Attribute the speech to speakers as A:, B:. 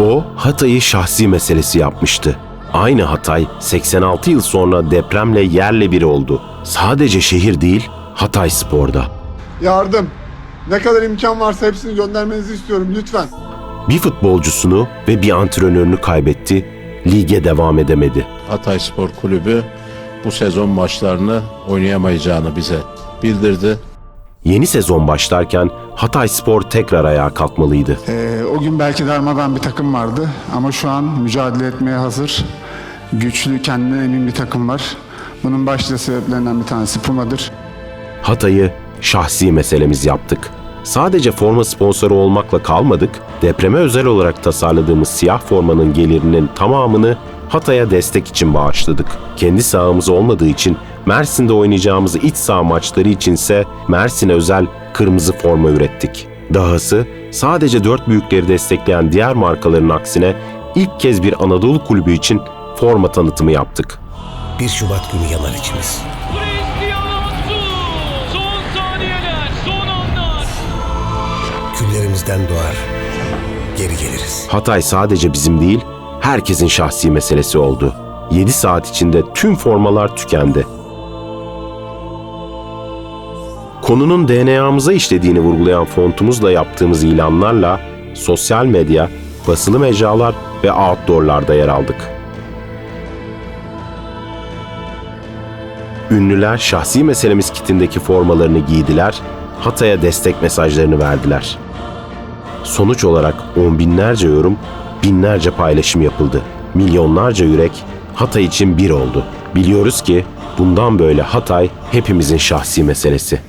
A: O Hatay'ı şahsi meselesi yapmıştı. Aynı Hatay 86 yıl sonra depremle yerle bir oldu. Sadece şehir değil, Hatay Spor'da.
B: Yardım. Ne kadar imkan varsa hepsini göndermenizi istiyorum lütfen.
A: Bir futbolcusunu ve bir antrenörünü kaybetti, lige devam edemedi.
C: Hatay Spor Kulübü bu sezon maçlarını oynayamayacağını bize bildirdi.
A: Yeni sezon başlarken Hatay Spor tekrar ayağa kalkmalıydı.
D: Ee, o gün belki darmadan bir takım vardı ama şu an mücadele etmeye hazır, güçlü, kendine emin bir takım var. Bunun başlıca sebeplerinden bir tanesi Puma'dır.
A: Hatay'ı şahsi meselemiz yaptık. Sadece forma sponsoru olmakla kalmadık, depreme özel olarak tasarladığımız siyah formanın gelirinin tamamını Hatay'a destek için bağışladık. Kendi sahamız olmadığı için Mersin'de oynayacağımız iç saha maçları içinse Mersin'e özel kırmızı forma ürettik. Dahası sadece dört büyükleri destekleyen diğer markaların aksine ilk kez bir Anadolu kulübü için forma tanıtımı yaptık.
E: 1 Şubat günü yanar içimiz.
F: Cristiano Atsu. Son saniyeler, son anlar.
E: Küllerimizden doğar. Geri geliriz.
A: Hatay sadece bizim değil, herkesin şahsi meselesi oldu. 7 saat içinde tüm formalar tükendi. Konunun DNA'mıza işlediğini vurgulayan fontumuzla yaptığımız ilanlarla sosyal medya, basılı mecralar ve outdoorlarda yer aldık. Ünlüler şahsi meselemiz kitindeki formalarını giydiler, Hatay'a destek mesajlarını verdiler. Sonuç olarak on binlerce yorum, binlerce paylaşım yapıldı. Milyonlarca yürek Hatay için bir oldu. Biliyoruz ki bundan böyle Hatay hepimizin şahsi meselesi.